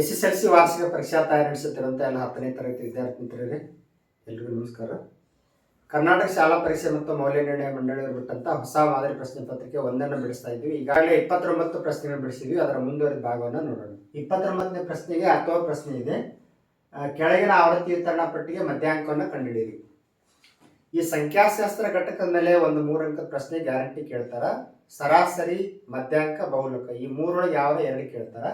S S L C ವಾರ್ಷಿಕ ಪರೀಕ್ಷಾ ತಯಾರಿ ನಡೆಸುತ್ತಿರುವಂಥ ಎಲ್ಲ ಹತ್ತನೇ ತರಗತಿ ವಿದ್ಯಾರ್ಥಿ ಮಿತ್ರರೇ ಎಲ್ರಿಗೂ ನಮಸ್ಕಾರ. ಕರ್ನಾಟಕ ಶಾಲಾ ಪರೀಕ್ಷೆ ಮತ್ತು ಮೌಲ್ಯ ನಿರ್ಣಯ ಮಂಡಳಿಯವರು ಬಿಟ್ಟಂತ ಹೊಸ ಮಾದರಿ ಪ್ರಶ್ನೆ ಪತ್ರಿಕೆ ಒಂದನ್ನು ಬಿಡಿಸ್ತಾ ಇದ್ದೀವಿ. ಈಗಾಗಲೇ ಇಪ್ಪತ್ತೊಂಬತ್ತು ಪ್ರಶ್ನೆಗಳು ಬಿಡಿಸಿದ್ವಿ. ಅದರ ಮುಂದುವರೆದ ಭಾಗವನ್ನು ನೋಡೋಣ. ಇಪ್ಪತ್ತೊಂಬತ್ತನೇ ಪ್ರಶ್ನೆಗೆ ಅಥವಾ ಪ್ರಶ್ನೆ ಇದೆ. ಕೆಳಗಿನ ಆವೃತ್ತಿ ವಿತರಣಾ ಪಟ್ಟಿಗೆ ಮಧ್ಯಾಂಕವನ್ನು ಕಂಡುಹಿಡಿಯಿರಿ. ಈ ಸಂಖ್ಯಾಶಾಸ್ತ್ರ ಘಟಕದ ಮೇಲೆ ಒಂದು ಮೂರು ಪ್ರಶ್ನೆ ಗ್ಯಾರಂಟಿ ಕೇಳ್ತಾರ. ಸರಾಸರಿ, ಮಧ್ಯಾಂಕ, ಬಹುಲಕ. ಈ ಮೂರೊಳಗೆ ಯಾವ್ದು ಎರಡು ಕೇಳ್ತಾರ.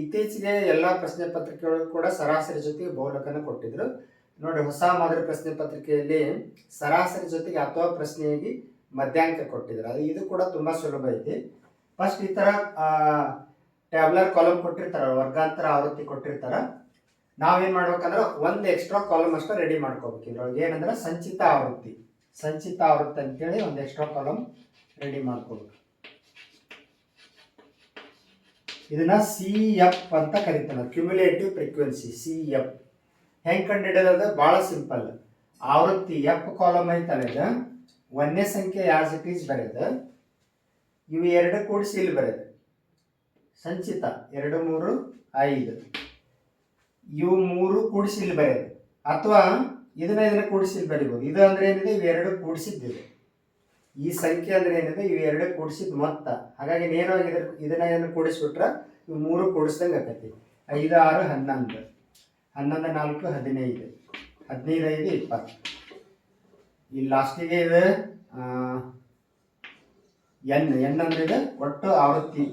ಇತ್ತೀಚೆಗೆ ಎಲ್ಲ ಪ್ರಶ್ನೆ ಪತ್ರಿಕೆಗಳು ಕೂಡ ಸರಾಸರಿ ಜೊತೆಗೆ ಬಹುಲಕನ ಕೊಟ್ಟಿದ್ರು. ನೋಡಿ, ಹೊಸ ಮಾದರಿ ಪ್ರಶ್ನೆ ಪತ್ರಿಕೆಯಲ್ಲಿ ಸರಾಸರಿ ಜೊತೆಗೆ ಅಥವಾ ಪ್ರಶ್ನೆಯಾಗಿ ಮಧ್ಯಾಂಕ ಕೊಟ್ಟಿದ್ರು. ಅದು ಇದು ಕೂಡ ತುಂಬಾ ಸುಲಭ ಐತಿ. ಫಸ್ಟ್ ಈ ತರ ಟ್ಯಾಬ್ಲರ್ ಕಾಲಮ್ ಕೊಟ್ಟಿರ್ತಾರ ವರ್ಗಾಂತರ ಆವೃತ್ತಿ ಕೊಟ್ಟಿರ್ತಾರ. ನಾವೇನ್ ಮಾಡ್ಬೇಕಂದ್ರೆ ಒಂದು ಎಕ್ಸ್ಟ್ರಾ ಕಾಲಮ್ ಅಷ್ಟೇ ರೆಡಿ ಮಾಡ್ಕೋಬೇಕು. ಇದ್ರೊಳಗೆ ಏನಂದ್ರೆ ಸಂಚಿತ ಆವೃತ್ತಿ. ಸಂಚಿತ ಆವೃತ್ತಿ ಅಂತೇಳಿ ಒಂದು ಎಕ್ಸ್ಟ್ರಾ ಕಾಲಮ್ ರೆಡಿ ಮಾಡ್ಕೋಬೇಕು. ಇದನ್ನ ಸಿ ಎಫ್ ಅಂತ ಕರಿತಾರೆ. ಕ್ಯುಮುಲೇಟಿವ್ ಫ್ರೀಕ್ವೆನ್ಸಿ ಸಿ ಎಫ್ ಹೆಂಗೆ ಕಂಡುಹಿಡಿಯೋದು ಬಹಳ ಸಿಂಪಲ್ ಆವೃತ್ತಿ ಎಫ್ ಕಾಲಮ್ ಐತಲ್ಲ ಇದು. ಒಂದನೇ ಸಂಖ್ಯೆ ಇಟ್ ಈಸ್ ಬರೆಯೋದು ಇವು ಎರಡು ಕೂಡಿಸಿ ಇಲ್ಲಿ ಬರೆಯೋದು ಸಂಚಿತ, ಎರಡು, ಮೂರು, ಐದು. ಇವು ಮೂರು ಕೂಡಿಸಿ ಇಲ್ಲಿ ಬರೆಯೋದು ಅಥವಾ ಇದನ್ನ ಇದನ್ನ ಕೂಡಿಸಿ ಇಲ್ಲಿ ಬರೀಬೋದು. ಇದು ಅಂದ್ರೆ ಏನಿದೆ? ಇವೆರಡು ಕೂಡಿಸಿದ್ದಿದೆ. ಈ ಸಂಖ್ಯೆ ಅಂದ್ರೆ ಏನಿದೆ ಇವು ಎರಡು ಕೂಡಿಸಿದ ಮೊತ್ತ. ಹಾಗಾಗಿ ಇದ್ರ ಇದನ್ನ ಏನು ಕೂಡಿಸ್ಬಿಟ್ರೆ ಇವು ಮೂರು ಕೂಡಿಸ್ದಂಗೆ ಆಕೈತಿ. ಐದು, ಆರು, ಹನ್ನೊಂದು. ಹನ್ನೊಂದು, ನಾಲ್ಕು, ಹದಿನೈದು. ಹದಿನೈದು, ಐದು, ಇಪ್ಪತ್ತು. ಈ ಲಾಸ್ಟಿಗೆ ಇದು ಎನ್ ಎನ್ ಅಂದ್ರೆ ಇದು ಒಟ್ಟು ಆವೃತ್ತಿ.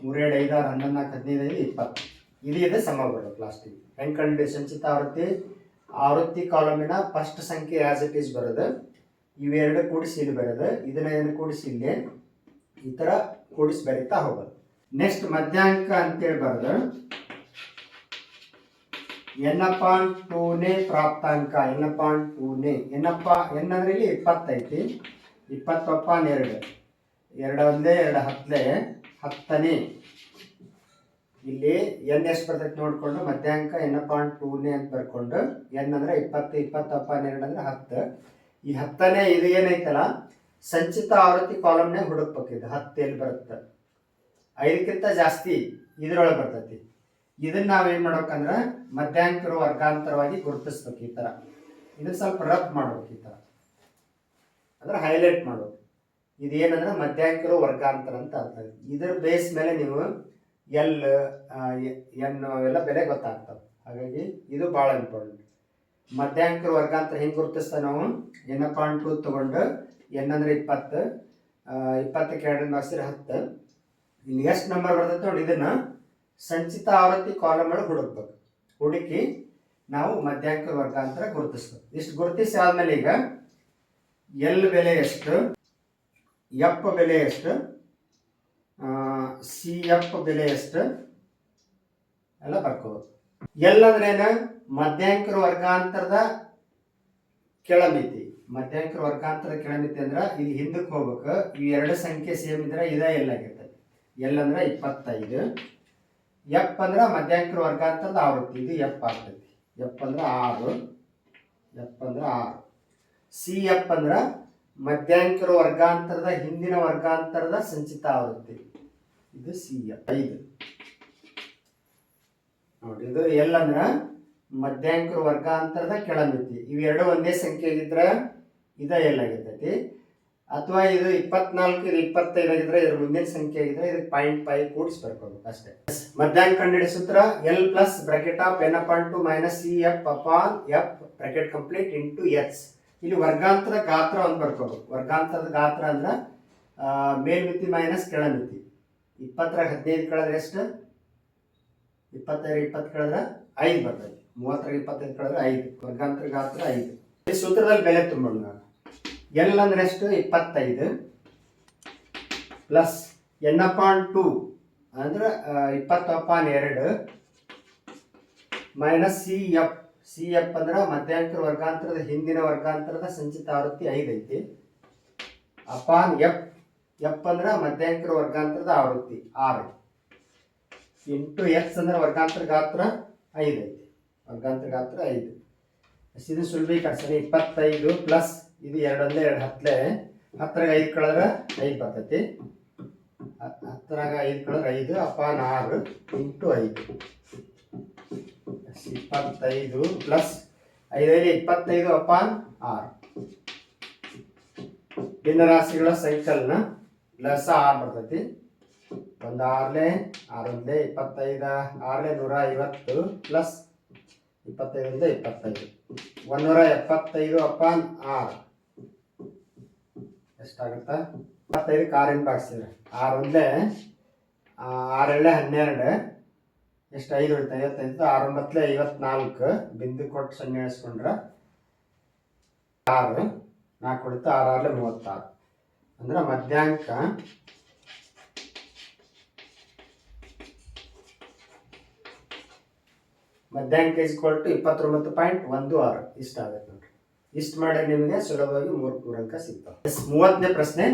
ಮೂರೆರಡು, ಐದು, ಆರು, ಹನ್ನೊಂದು, ನಾಲ್ಕು, ಹದಿನೈದು, ಐದು, ಇಪ್ಪತ್ತು. ಇದು ಇದೆ ಸಮ ಬರುತ್ತೆ ಲಾಸ್ಟಿಗೆ ಹೆಂಗೆ ಕಂಡು ಸಂಚಿತ ಆವೃತ್ತಿ. ಆವೃತ್ತಿ ಕಾಲಮಿನ ಫಸ್ಟ್ ಸಂಖ್ಯೆ ಆಸ್ ಇಟ್ ಈಸ್ ಬರೋದು. ಇವೆರಡು ಕೂಡಿಸಿ ಇಲ್ಲಿ ಬರೋದು ಇದನ್ನ ಏನು ಕೂಡಿಸಿ ಇಲ್ಲಿ? ಈ ಥರ ಕೂಡಿಸಿ ಬರೀತಾ ಹೋಗೋದು. ನೆಕ್ಸ್ಟ್ ಮಧ್ಯಾಂಕ ಅಂತೇಳಿ ಬರೋದು ಎನ್ನಪ್ಪ ಟೂನೇ ಪ್ರಾಪ್ತಾಂಕ ಎನ್ನಪ್ಪ ಪೂನೆ ಎನ್ನಪ್ಪ ಎನ್ ಅಂದ್ರೆ ಇಲ್ಲಿ ಇಪ್ಪತ್ತೈತಿ, ಇಪ್ಪತ್ತಪ್ಪ ಎರಡು ಎರಡು ಒಂದೇ ಎರಡು ಹತ್ತಲೇ, ಹತ್ತನೇ. ಇಲ್ಲಿ ಎನ್ ಎಷ್ಟು ಬರ್ತೈತೆ ನೋಡ್ಕೊಂಡು, ಮಧ್ಯಾಂಕ ಎನ್ನಪ್ಪ ಟೂನೇ ಅಂತ ಬರ್ಕೊಂಡು, ಎನ್ ಅಂದ್ರೆ ಇಪ್ಪತ್ತು, ಇಪ್ಪತ್ತಪ್ಪ ಎರಡು ಅಂದ್ರೆ ಹತ್ತು. ಈ ಹತ್ತನೇ ಇದು ಏನೈತಲ್ಲ? ಸಂಚಿತ ಆವೃತ್ತಿ ಕಾಲಮ್ನೇ ಹುಡುಕ್ಬೇಕು ಇದು. ಹತ್ತು ಬರುತ್ತೆ. ಐದಕ್ಕಿಂತ ಜಾಸ್ತಿ ಇದ್ರೊಳಗೆ ಬರ್ತೈತಿ. ಇದನ್ನ ನಾವೇನು ಮಾಡ್ಬೇಕಂದ್ರೆ ಮಧ್ಯಾಂಕರು ವರ್ಗಾಂತರವಾಗಿ ಗುರುತಿಸ್ಬೇಕು ಈ ತರ. ಇದನ್ನ ಸ್ವಲ್ಪ ರಫ್ ಮಾಡ್ಬೇಕು ಈ ತರ. ಅಂದ್ರೆ ಹೈಲೈಟ್ ಮಾಡ್ಬೇಕು. ಇದೇನಂದ್ರೆ ಮಧ್ಯಾಂಕರು ವರ್ಗಾಂತರ ಅಂತ ಅರ್ಥ ಇದ್ರ ಬೇಸ್ ಮೇಲೆ ನೀವು ಎಲ್ ಎನ್ ಅವೆಲ್ಲ ಬೆಲೆ ಗೊತ್ತಾಗ್ತವೆ. ಹಾಗಾಗಿ ಇದು ಭಾಳ ಇಂಪಾರ್ಟೆಂಟ್ ಮಧ್ಯಾಂಕರ ವರ್ಗಾಂತರ ಹೆಂಗೆ ಗುರುತಿಸ್ತಾ ನಾವು? ಎನ್ ಪಾಯಿಂಟ್ ಟು ತಗೊಂಡು ಎನ್ ಅಂದ್ರೆ ಇಪ್ಪತ್ತು ಇಪ್ಪತ್ತಕ್ಕೆ ಎರಡು ಹಸಿರು ಹತ್ತು. ಇಲ್ಲಿ ಎಷ್ಟು ನಂಬರ್ ಬರ್ತೈತೆ ನೋಡಿ ಇದನ್ನ. ಸಂಚಿತ ಆವೃತ್ತಿ ಕಾಲಮ್ ಒಳಗೆ ಹುಡುಕ್ಬೇಕು. ಹುಡುಕಿ ನಾವು ಮಧ್ಯಾಂಕರ ವರ್ಗಾಂತರ ಗುರುತಿಸ್ಬೇಕು. ಇಷ್ಟು ಗುರುತಿಸಿ ಆದಮೇಲೆ ಈಗ ಎಲ್ ಬೆಲೆ ಎಷ್ಟು? ಎಫ್ ಬೆಲೆ ಎಷ್ಟು? ಸಿ ಎಫ್ ಬೆಲೆ ಎಷ್ಟು? ಎಲ್ಲ ಬರ್ಕೋಬೇಕು. ಎಲ್ ಅಂದ್ರೆ ಏನು ಮಧ್ಯಾಂಕರ ವರ್ಗಾಂತರದ ಕೆಳಮಿತಿ. ಮಧ್ಯಾಂಕರ ವರ್ಗಾಂತರದ ಕೆಳಮಿತಿ ಅಂದ್ರೆ ಇಲ್ಲಿ ಹಿಂದಕ್ಕೆ ಹೋಗ್ಬೇಕು. ಈ ಎರಡು ಸಂಖ್ಯೆ ಸೇಮ್ ಇದ್ರೆ ಇದೇ ಎಲ್ ಆಗಿರ್ತದೆ. ಎಲ್ ಅಂದ್ರೆ ಇಪ್ಪತ್ತೈದು. ಎಫ್ ಅಂದ್ರೆ ಮಧ್ಯಾಂಕರ ವರ್ಗಾಂತರದ ಆವೃತ್ತಿ. ಇದು ಎಪ್ ಆಗ್ತೈತಿ ಎಫ್ ಅಂದ್ರೆ ಆರು. ಎಫ್ ಅಂದ್ರೆ ಆರು. ಸಿ ಎಪ್ ಅಂದ್ರೆ ಮಧ್ಯಾಂಕರ ವರ್ಗಾಂತರದ ಹಿಂದಿನ ವರ್ಗಾಂತರದ ಸಂಚಿತ ಆವೃತ್ತಿ. ಇದು ಸಿ ಎಪ್. ಐದು. ನೋಡಿ, ಇದು ಎಲ್ ಅಂದ್ರ ಮಧ್ಯಾಂಕರ ವರ್ಗಾಂತರದ ಕೆಳಮಿತಿ. ಇವೆರಡು ಒಂದೇ ಸಂಖ್ಯೆ ಆಗಿದ್ರೆ ಇದ ಎಲ್ ಆಗಿರ್ತೈತಿ ಅಥವಾ ಇದು ಇಪ್ಪತ್ನಾಲ್ಕು, ಇದು ಇಪ್ಪತ್ತೈದು ಆಗಿದ್ರೆ ಇದ್ರ ಮುಂದಿನ ಸಂಖ್ಯೆ ಆಗಿದ್ರೆ ಇದಕ್ಕೆ ಪಾಯಿಂಟ್ ಫೈವ್ ಕೂಡಿಸಿ ಬರ್ಕೋಬೇಕು ಅಷ್ಟೇ. ಮಧ್ಯಾಂಕ ಕಂಡುಹಿಡಿದ ಸೂತ್ರ L plus bracket of N upon two minus C F upon F bracket complete into H ಇಲ್ಲಿ ವರ್ಗಾಂತರ ಗಾತ್ರ ಒಂದು ಬರ್ಕೋಬೇಕು. ವರ್ಗಾಂತರದ ಗಾತ್ರ ಅಂದ್ರೆ ಮೇಲ್ಮಿತಿ ಮೈನಸ್ ಕೆಳಮಿತಿ. ಇಪ್ಪತ್ತರ ಹದಿನೈದು ಕಳೆದ್ರೆ ಎಷ್ಟು? ಇಪ್ಪತ್ತೈದು ಇಪ್ಪತ್ತು ಕಳೆದ್ರೆ ಐದು ಬರ್ತೈತಿ. ಮೂವತ್ತರ ಇಪ್ಪತ್ತೈದು ಕಳೆದ್ರೆ ಐದು, ವರ್ಗಾಂತರ, ಗಾತ್ರ ಐದು. ಈ ಸೂತ್ರದಲ್ಲಿ ಬೆಲೆ ತುಂಬೋಣ ನಾನು. ಎಲ್ ಅಂದ್ರೆ ಎಷ್ಟು? ಇಪ್ಪತ್ತೈದು ಪ್ಲಸ್ ಎನ್ ಅಪಾನ್ ಟು ಅಂದ್ರೆ ಇಪ್ಪತ್ತು ಅಪಾನ್ ಎರಡು minus C F C F ಅಂದ್ರೆ ಮಧ್ಯಾಂತರ ವರ್ಗಾಂತರದ ಹಿಂದಿನ ವರ್ಗಾಂತರದ ಸಂಚಿತ ಆವೃತ್ತಿ ಐದು ಐತಿ. ಅಪಾನ್ ಎಫ್ ಎಫ್ ಅಂದ್ರೆ ಮಧ್ಯಾಂತರ ವರ್ಗಾಂತರದ ಆವೃತ್ತಿ ಆರು. ಇಂಟು ಎಕ್ಸ್ ಅಂದ್ರೆ ವರ್ಗಾಂತರ ಗಾತ್ರ ಐದು ಐತಿ. ವರ್ಗಾಂತರ ಗಾತ್ರ ಐದು. ಇದು ಸರಿ, ಇಪ್ಪತ್ತೈದು ಪ್ಲಸ್ ಇದು ಎರಡೊಂದೇ ಎರಡು ಹತ್ತಲೆ, ಹತ್ತರಾಗ ಐದು ಕಳೆದ್ರೆ ಐದು ಬರ್ತೈತಿ. ಹತ್- ಹತ್ತರಾಗ ಐದು ಕಳೆದ್ರೆ ಐದು ಅಪಾನ್ ಆರು ಇಂಟು ಐದು. ಇಪ್ಪತ್ತೈದು ಪ್ಲಸ್ ಐದೈದು, ಇಪ್ಪತ್ತೈದು ಅಪಾನ್ ಆರು. ಭಿನ್ನರಾಶಿಗಳ ಸೈಕಲ್ನ ಪ್ಲಸ್ ಆರು ಬರ್ತೈತಿ. ಒಂದು ಆರ್ಲೆ ಆರೊಂದೇ ಇಪ್ಪತ್ತೈದು, ಆರ್ಲೆ ನೂರ ಐವತ್ತು ಪ್ಲಸ್ ಇಪ್ಪತ್ತೈದರಿಂದ ಇಪ್ಪತ್ತೈದು. ಒಂದೂರ ಎಪ್ಪತ್ತೈದು ಅಪಾನ್ ಆರು. ಎಷ್ಟಾಗುತ್ತಾ? ಇಪ್ಪತ್ತೈದು ಕಾರಿನ ಬಾಕ್ಸ್ ಇದೆ. ಆರು ಒಂದೇ ಆರೆಳ್ಳೆ ಹನ್ನೆರಡು. ಎಷ್ಟು? ಐದು ಉಳಿತು. ಐವತ್ತೈದು ಆರು ಒಂಬತ್ತಲೆ ಐವತ್ನಾಲ್ಕು. ಬಿಂದು ಕೊಟ್ಟು ಸೊನ್ನೆ ಎಣಿಸ್ಕೊಂಡ್ರೆ ಆರು. ನಾಲ್ಕು ಉಳಿತು ಆರು ಆರ್ಲೆ ಮೂವತ್ತಾರು. ಅಂದ್ರೆ ಮಧ್ಯಾಂಕ ಮಧ್ಯಾಂಕ ಇಸ್ ಟು ಇಪ್ಪತ್ತೊಂಬತ್ತು ಪಾಯಿಂಟ್ ಒಂದು ಆರು. ಇಷ್ಟ ಆಗುತ್ತೆ ನೋಡ್ರಿ. ಇಷ್ಟು ಮಾಡಿ ನಿಮಗೆ ಸುಲಭವಾಗಿ ಮೂರು ಪೂರಂಕ ಸಿಗ್ತವೆ. ಮೂವತ್ತನೇ ಪ್ರಶ್ನೆ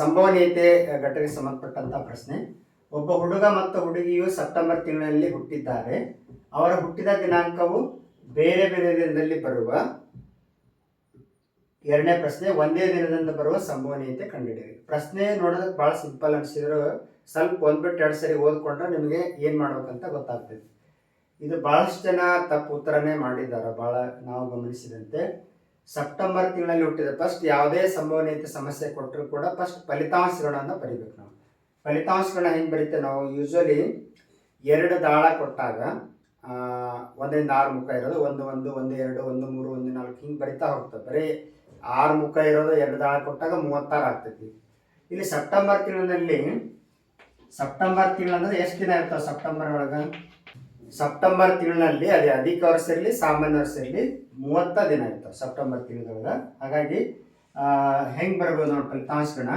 ಸಂಭವನೀಯತೆ ಘಟನೆಗೆ ಸಂಬಂಧಪಟ್ಟಂತ ಪ್ರಶ್ನೆ. ಒಬ್ಬ ಹುಡುಗ ಮತ್ತು ಹುಡುಗಿಯು ಸೆಪ್ಟೆಂಬರ್ ತಿಂಗಳಲ್ಲಿ ಹುಟ್ಟಿದ್ದಾರೆ. ಅವರ ಹುಟ್ಟಿದ ದಿನಾಂಕವು ಬೇರೆ ಬೇರೆ ದಿನದಲ್ಲಿ ಬರುವ ಎರಡನೇ ಪ್ರಶ್ನೆ, ಒಂದೇ ದಿನದಿಂದ ಬರುವ ಸಂಭವನೀಯತೆ ಕಂಡುಹಿಡಿಯಿರಿ. ಪ್ರಶ್ನೆ ನೋಡೋದಕ್ಕೆ ಭಾಳ ಸಿಂಪಲ್ ಅನಿಸಿದ್ರು. ಸ್ವಲ್ಪ ಒಂದ್ಬಿಟ್ಟು ಎರಡು ಸರಿ ಓದ್ಕೊಂಡ್ರೆ ನಿಮಗೆ ಏನು ಮಾಡ್ಬೇಕಂತ ಗೊತ್ತಾಗ್ತೈತಿ ಇದು ಬಹಳಷ್ಟು ಜನ ತಪ್ಪು ಉತ್ತರನೇ ಮಾಡಿದ್ದಾರೆ. ಭಾಳ ನಾವು ಗಮನಿಸಿದಂತೆ ಸೆಪ್ಟೆಂಬರ್ ತಿಂಗಳಲ್ಲಿ ಹುಟ್ಟಿದ ಫಸ್ಟ್ ಯಾವುದೇ ಸಂಭವನೀಯತೆ ಸಮಸ್ಯೆ ಕೊಟ್ಟರು ಕೂಡ ಫಸ್ಟ್ ಫಲಿತಾಂಶಗಳನ್ನು ಬರಿಬೇಕು ನಾವು. ಫಲಿತಾಂಶಗಳನ್ನ ಹೆಂಗೆ ಬರೀತೇವೆ ನಾವು? ಯೂಶ್ವಲಿ ಎರಡು ದಾಳ ಕೊಟ್ಟಾಗ ಒಂದರಿಂದ ಆರು ಮುಖ ಇರೋದು, ಒಂದು ಒಂದು ಒಂದು, ಎರಡು, ಒಂದು, ಮೂರು, ಒಂದು, ನಾಲ್ಕು ಹಿಂಗೆ ಬರಿತಾ ಹೋಗ್ತದೆ ಬರೀ ಆರು ಮುಖ ಇರೋದು, ಎರಡು ದಾಳ ಕೊಟ್ಟಾಗ ಮೂವತ್ತಾರು ಆಗ್ತೈತಿ. ಇಲ್ಲಿ ಸೆಪ್ಟೆಂಬರ್ ತಿಂಗಳಲ್ಲಿ, ಸೆಪ್ಟೆಂಬರ್ ತಿಂಗಳಂದ್ರೆ ಎಷ್ಟು ದಿನ ಇರ್ತಾವೆ ಸೆಪ್ಟೆಂಬರ್ ಒಳಗೆ? ಸೆಪ್ಟೆಂಬರ್ ತಿಂಗಳಲ್ಲಿ, ಅದೇ ಅಧಿಕ ವರ್ಷ ಇರಲಿ, ಸಾಮಾನ್ಯ ವರ್ಷ ಇರಲಿ, ಮೂವತ್ತ ದಿನ ಇರ್ತಾವೆ ಸೆಪ್ಟೆಂಬರ್ ತಿಂಗಳೊಳಗೆ. ಹಾಗಾಗಿ ಹೆಂಗೆ ಬರ್ಬೋದು ನೋಡಿ ಫಲಿತಾಂಶಗಳನ್ನ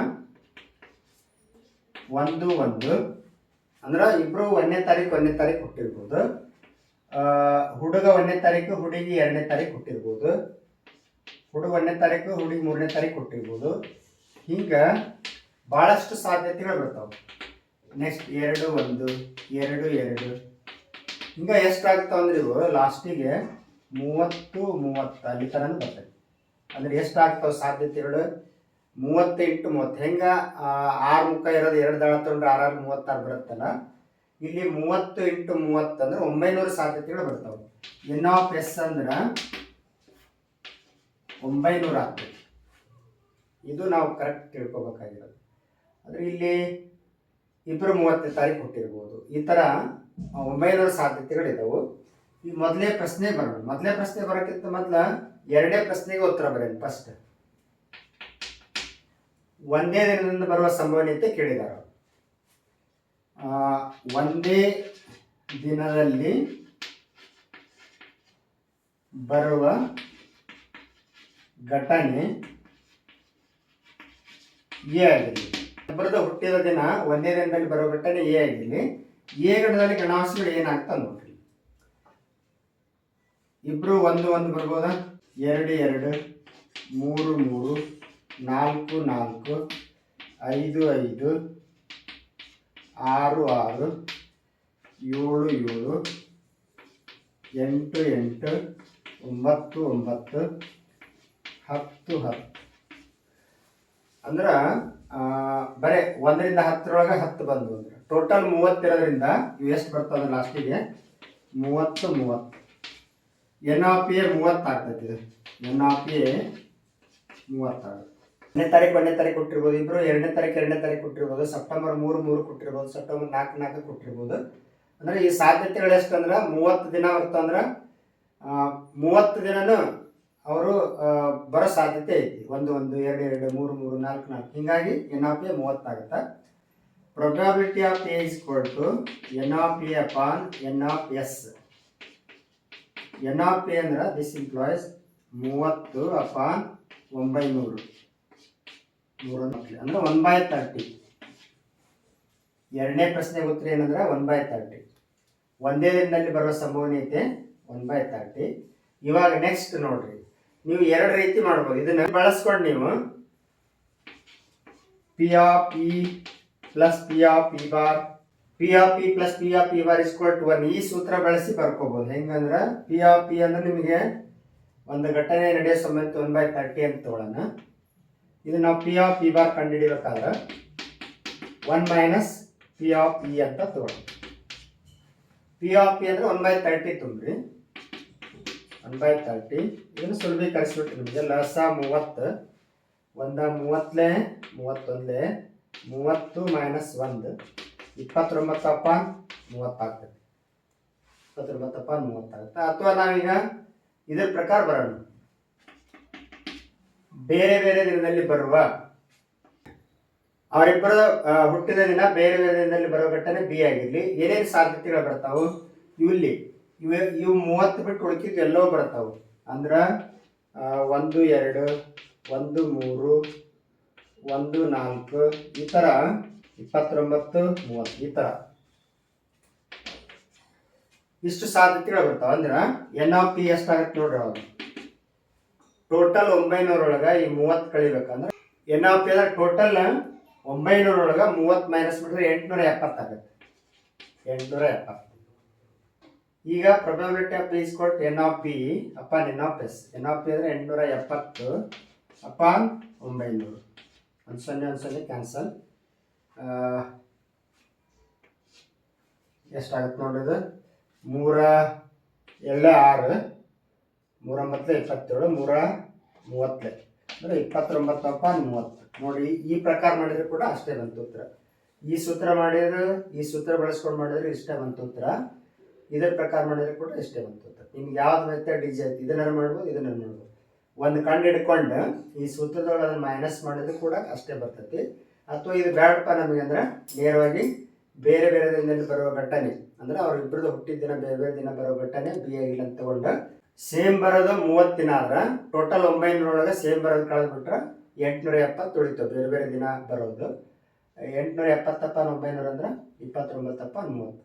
ಒಂದು ಒಂದು. ಅಂದ್ರೆ ಇಬ್ಬರು ಒಂದನೇ ತಾರೀಕು ಒಂದನೇ ತಾರೀಕು ಹುಟ್ಟಿರ್ಬೋದು. ಹುಡುಗ ಒಂದನೇ ತಾರೀಕು, ಹುಡುಗಿ ಎರಡನೇ ತಾರೀಕು ಹುಟ್ಟಿರ್ಬೋದು. ಹುಡುಗ ಒಂದನೇ ತಾರೀಕು, ಹುಡುಗಿ ಮೂರನೇ ತಾರೀಕು ಹುಟ್ಟಿರ್ಬೋದು. ಹಿಂಗೆ ಭಾಳಷ್ಟು ಸಾಧ್ಯತೆಗಳು ಬರ್ತಾವೆ. ನೆಕ್ಸ್ಟ್ ಎರಡು, ಒಂದು, ಎರಡು ಎರಡು. ಹಿಂಗೆ ಎಷ್ಟಾಗ್ತಾವ ಅಂದ್ರೆ ಇವು ಲಾಸ್ಟಿಗೆ ಮೂವತ್ತು ಮೂವತ್ತು ಅಲ್ಲಿ ತನಕ ಬರ್ತದೆ. ಅಂದ್ರೆ ಎಷ್ಟಾಗ್ತಾವ ಸಾಧ್ಯತೆಗಳು ಮೂವತ್ತೆಂಟು, ಮೂವತ್ತು. ಹೆಂಗ? ಆರು ಮುಖ ಇರೋದು ಎರಡು ದಳ ತೊಗೊಂಡ್ರೆ ಆರಾರು ಮೂವತ್ತಾರು ಬರುತ್ತಲ್ಲ? ಇಲ್ಲಿ ಮೂವತ್ತು ಇಂಟು ಮೂವತ್ತು ಅಂದ್ರೆ ಒಂಬೈನೂರು ಸಾಧ್ಯತೆಗಳು ಬರ್ತಾವೆ. ಎನ್ ಆಫ್ ಎಸ್ ಅಂದ್ರೆ ಒಂಬೈನೂರು ಆಗ್ತದೆ. ಇದು ನಾವು ಕರೆಕ್ಟ್ ತಿಳ್ಕೊಬೇಕಾಗಿರೋದು. ಅಂದ್ರೆ ಇಲ್ಲಿ ಇಬ್ಬರು ಮೂವತ್ತನೇ ತಾರೀಕು ಹುಟ್ಟಿರ್ಬೋದು. ಈ ಥರ ಒಂಬೈನೂರು ಸಾಧ್ಯತೆಗಳಿದಾವು. ಈ ಮೊದಲೇ ಪ್ರಶ್ನೆ ಬರೋಣ. ಮೊದಲೇ ಪ್ರಶ್ನೆ ಬರೋಕ್ಕಿಂತ ಮೊದಲ ಎರಡನೇ ಪ್ರಶ್ನೆಗೆ ಉತ್ತರ ಬರೇನು ಫಸ್ಟ್ ಒಂದೇ ದಿನದಿಂದ ಬರುವ ಸಂಭವನೀಯತೆ ಕೇಳಿದ್ದಾರೆ ಆ, ಒಂದೇ ದಿನದಲ್ಲಿ ಬರುವ ಘಟನೆ ಎ ಆಗಿರಲಿ. ಇಬ್ಬರದ ಹುಟ್ಟಿದ ದಿನ ಒಂದೇ ದಿನದಲ್ಲಿ ಬರುವ ಘಟನೆ ಎ ಆಗಿರಲಿ. ಎ ಗಣದಲ್ಲಿ ಗಣಾಂಶಗಳು ಏನಾಗ್ತಾ ನೋಡ್ರಿ. ಇಬ್ರು ಒಂದು ಒಂದು ಬರ್ಬೋದಾ? ಎರಡು ಎರಡು, ಮೂರು ಮೂರು, ನಾಲ್ಕು ನಾಲ್ಕು, ಐದು ಐದು, ಆರು ಆರು, ಏಳು ಏಳು, ಎಂಟು ಎಂಟು, ಒಂಬತ್ತು ಒಂಬತ್ತು, ಹತ್ತು ಹತ್ತು. ಅಂದ್ರೆ ಬರೇ ಒಂದರಿಂದ ಹತ್ತರೊಳಗೆ ಹತ್ತು ಬಂದು ಅಂದ್ರೆ ಟೋಟಲ್ ಮೂವತ್ತಿರೋದ್ರಿಂದ ಇವು ಎಷ್ಟು ಬರ್ತದೆ ಲಾಸ್ಟಿಗೆ ಮೂವತ್ತು ಮೂವತ್ತು. ಎನ್ ಆಫ್ ಎ ಮೂವತ್ತು ಆಗ್ತೈತಿ. ಎನ್ ಆಫ್ ಎ ಮೂವತ್ತಾಗುತ್ತೆ ಒಂದನೇ ತಾರೀಕು ಒಂದನೇ ತಾರೀಕು ಕೊಟ್ಟಿರ್ಬೋದು ಇಬ್ಬರು ಎರಡನೇ ತಾರೀಕು ಎರಡನೇ ತಾರೀಕು ಕೊಟ್ಟಿರ್ಬೋದು. ಸೆಪ್ಟೆಂಬರ್ ಮೂರು ಮೂರು ಕೊಟ್ಟಿರ್ಬೋದು. ಸೆಪ್ಟೆಂಬರ್ ನಾಲ್ಕು ನಾಲ್ಕು ಕೊಟ್ಟಿರ್ಬೋದು. ಅಂದ್ರೆ ಈ ಸಾಧ್ಯತೆಗಳು ಎಷ್ಟು ಅಂದ್ರೆ ಮೂವತ್ತು ದಿನ ಬರ್ತಂದ್ರೆ ಮೂವತ್ತು ದಿನನೂ ಅವರು ಬರೋ ಸಾಧ್ಯತೆ ಐತಿ. ಒಂದು ಒಂದು, ಎರಡು ಎರಡು, ಮೂರು ಮೂರು, ನಾಲ್ಕು ನಾಲ್ಕು. ಹೀಗಾಗಿ N of A ಮೂವತ್ತಾಗುತ್ತೆ probability of A is to N of A upon N of S. N of A ಅಂದ್ರೆ ದಿಸ್ ಇಂಪ್ಲಾಯ್ಸ್ ಮೂವತ್ತು ಅಪಾನ್ ಒಂಬೈನೂರು. ಅಂದ್ರೆ ಒನ್ ಬೈ ತರ್ಟಿ. ಎರಡನೇ ಪ್ರಶ್ನೆ ಉತ್ತರ ಏನಂದ್ರೆ ಒನ್ ಬೈ ತರ್ಟಿ. ಒಂದೇ ದಿನದಲ್ಲಿ ಬರುವ ಸಂಭವನೀಯತೆ ಒನ್ ಬೈ ತರ್ಟಿ. ಇವಾಗ ನೆಕ್ಸ್ಟ್ ನೋಡ್ರಿ. ನೀವು ಎರಡು ರೀತಿ ಮಾಡ್ಬೋದು. ಇದನ್ನ ಬಳಸ್ಕೊಂಡು ನೀವು P of E plus P of P bar P of P plus P of P bar is equal to one ಈ ಸೂತ್ರ ಬಳಸಿ ಬರ್ಕೋಬಹುದು ಹೆಂಗಂದ್ರೆ ಪಿ ಆಫ್ ಪಿ ಅಂದ್ರೆ ನಿಮಗೆ ಒಂದು ಘಟನೆ ನಡೆಯೋ ಸಂಬಂಧ ಒನ್ ಬೈ ತರ್ಟಿ ಅಂತ ತಗೊಳ್ಳೋಣ. ಇದು ನಾವು P of P bar ಕಂಡುಹಿಡಿಬೇಕಾದ್ರೆ one minus P of E ಅಂತ ತಗೊಳ್ಳಿ ಪಿ ಆಫ್ ಪಿ ಅಂದ್ರೆ ಒನ್ ಬೈ ತರ್ಟಿ ತುಂಬ್ರಿ. ಒನ್ ಬೈ ತರ್ಟಿ ಇದನ್ನು ಸುಲಭೀಕರಿಸ್ಬಿಟ್ಟು ನಿಮಗೆ ಲಸ ಮೂವತ್ತು. ಒಂದ ಮೂವತ್ತಲೇ ಮೂವತ್ತೊಂದಲೇ ಮೂವತ್ತು ಮೈನಸ್ ಒಂದು, ಇಪ್ಪತ್ತೊಂಬತ್ತಪ್ಪ ಮೂವತ್ತಾಗ್ತದೆ. ಇಪ್ಪತ್ತೊಂಬತ್ತಪ್ಪ ಮೂವತ್ತಾಗುತ್ತೆ. ಅಥವಾ ನಾವೀಗ ಇದರ ಪ್ರಕಾರ ಬರೋಣ. ಬೇರೆ ಬೇರೆ ದಿನದಲ್ಲಿ ಬರುವ, ಅವರಿಬ್ಬರ ಹುಟ್ಟಿದ ದಿನ ಬೇರೆ ಬೇರೆ ದಿನದಲ್ಲಿ ಬರೋ ಘಟನೆ ಬಿ ಆಗಿರಲಿ. ಏನೇನು ಸಾಧ್ಯತೆಗಳು ಬರ್ತಾವು? ಇಲ್ಲಿ ಇವ, ಇವು ಮೂವತ್ತು ಬಿಟ್ಟು ಉಳ್ಕಿದ್ದು ಎಲ್ಲವೂ ಬರ್ತಾವು. ಅಂದ್ರೆ ಒಂದು, ಎರಡು, ಒಂದು, ಮೂರು ಒಂದು, ನಾಲ್ಕು, ಈ ಥರ ಇಪ್ಪತ್ತೊಂಬತ್ತು, ಮೂವತ್ತು, ಈ ಥರ ಇಷ್ಟು ಸಾಧ್ಯತೆಗಳು ಬರ್ತಾವ ಅಂದ್ರೆ ಎನ್ ಆಫ್ ಪಿ ಎಷ್ಟಾಗತ್ತೆ ನೋಡ್ರಿ ಅವಾಗ. ಟೋಟಲ್ ಒಂಬೈನೂರೊಳಗ ಈ ಮೂವತ್ತು ಕಳಿಬೇಕಂದ್ರೆ ಎನ್ ಆಫ್ ಪಿ ಅಂದ್ರೆ ಟೋಟಲ್ ಒಂಬೈನೂರೊಳಗ ಮೂವತ್ತು ಮೈನಸ್ ಬಿಟ್ರೆ ಎಂಟುನೂರ ಎಪ್ಪತ್ತಾಗತ್ತೆ ಎಂಟುನೂರ ಎಪ್ಪತ್ತು ಈಗ ಪ್ರೊಬಬಿಲಿಟಿ ಆಫ್ ಪ್ಲೀಸ್ ಕೊಟ್ಟು N of P upon N of S N of P ಅಂದ್ರೆ ಎಂಟುನೂರ ಎಪ್ಪತ್ತು ಅಪಾನ್ ಒಂಬೈನೂರು. ಒಂದು ಸೊನ್ನೆ ಒಂದು ಕ್ಯಾನ್ಸಲ್ ಎಷ್ಟಾಗತ್ತೆ ನೋಡಿದು ಮೂರ ಎಲ್ಲ ಆರು ಮೂರೊಂಬತ್ತಲೆ ಇಪ್ಪತ್ತೇಳು, ಮೂರ ಮೂವತ್ತೆ ಅಂದರೆ ಇಪ್ಪತ್ತೊಂಬತ್ತಪ್ಪ ಮೂವತ್ತು. ನೋಡಿ, ಈ ಪ್ರಕಾರ ಮಾಡಿದ್ರೆ ಕೂಡ ಅಷ್ಟೇ ಬಂತು ಉತ್ತರ. ಈ ಸೂತ್ರ ಮಾಡಿದ್ರೆ, ಈ ಸೂತ್ರ ಬಳಸ್ಕೊಂಡು ಮಾಡಿದ್ರೆ ಇಷ್ಟೇ ಬಂತು ಉತ್ತರ. ಇದರ ಪ್ರಕಾರ ಮಾಡಿದ್ರೆ ಕೂಡ ಇಷ್ಟೇ ಬಂತು ಉತ್ತರ. ನಿಮ್ಗೆ ಯಾವ್ದು ಮೆಥಡ್ ಈಜಿ ಆಯ್ತು ಇದನ್ನ ಮಾಡ್ಬೋದು ಇದನ್ನ ಮಾಡ್ಬೋದು. ಒಂದು ಕಂಡು ಹಿಡ್ಕೊಂಡು ಈ ಸೂತ್ರದೊಳಗೆ ಅದನ್ನ ಮೈನಸ್ ಮಾಡೋದು ಕೂಡ ಅಷ್ಟೇ ಬರ್ತೈತಿ. ಅಥವಾ ಇದು ಬೇಡಪ್ಪ ನಮಗೆ ಅಂದ್ರೆ ನೇರವಾಗಿ ಬೇರೆ ಬೇರೆ ದಿನದಲ್ಲಿ ಬರುವ ಘಟನೆ. ಅಂದ್ರೆ ಅವ್ರ ಇಬ್ಬರದ್ದು ಹುಟ್ಟಿದ ದಿನ, ಬೇರೆ ಬೇರೆ ದಿನ ಬರೋ ಘಟನೆ ಬಿ ಆಗಿಲ್ಲ ಅಂತ ತಗೊಂಡು ಸೇಮ್ ಬರೋದು ಮೂವತ್ತು ದಿನ ಆದ್ರೆ ಟೋಟಲ್ ಒಂಬೈನೂರೊಳಗೆ ಸೇಮ್ ಬರೋದು ಕಳೆದ್ಬಿಟ್ರೆ ಎಂಟುನೂರ ಎಪ್ಪತ್ತು ಉಳಿತು. ಬೇರೆ ಬೇರೆ ದಿನ ಬರೋದು. ಎಂಟುನೂರ ಎಪ್ಪತ್ತಪ್ಪ ಒಂಬೈನೂರ ಅಂದ್ರೆ ಇಪ್ಪತ್ತೊಂಬತ್ತಪ್ಪ ಮೂವತ್ತು.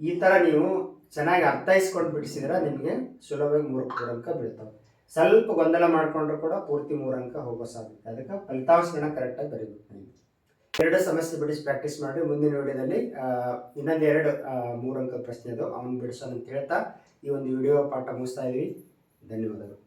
ಈ ಥರ ನೀವು ಚೆನ್ನಾಗಿ ಅರ್ಥೈಸ್ಕೊಂಡು ಬಿಡಿಸಿದ್ರೆ ನಿಮಗೆ ಸುಲಭವಾಗಿ ಮೂರು ಅಂಕ ಬೀಳ್ತಾವೆ. ಸ್ವಲ್ಪ ಗೊಂದಲ ಮಾಡಿಕೊಂಡ್ರೂ ಕೂಡ ಪೂರ್ತಿ ಮೂರು ಅಂಕ ಹೋಗೋ ಸಾಧ್ಯತೆ. ಅದಕ್ಕೆ ಫಲಿತಾಂಶಗಳನ್ನ ಕರೆಕ್ಟಾಗಿ ಬರೀಬೇಕು ಎರಡು ಸಮಸ್ಯೆ ಬಿಡಿಸಿ ಪ್ರಾಕ್ಟೀಸ್ ಮಾಡಿ ಮುಂದಿನ ವಿಡಿಯೋದಲ್ಲಿ ಇನ್ನೊಂದು ಎರಡು ಮೂರಂಕ ಪ್ರಶ್ನೆ ಅದು ಅವನು ಬಿಡಿಸೋಣ ಅಂತ ಹೇಳ್ತಾ ಈ ಒಂದು ವಿಡಿಯೋ ಪಾಠ ಮುಗಿಸ್ತಾ ಇದ್ದೀವಿ ಧನ್ಯವಾದಗಳು.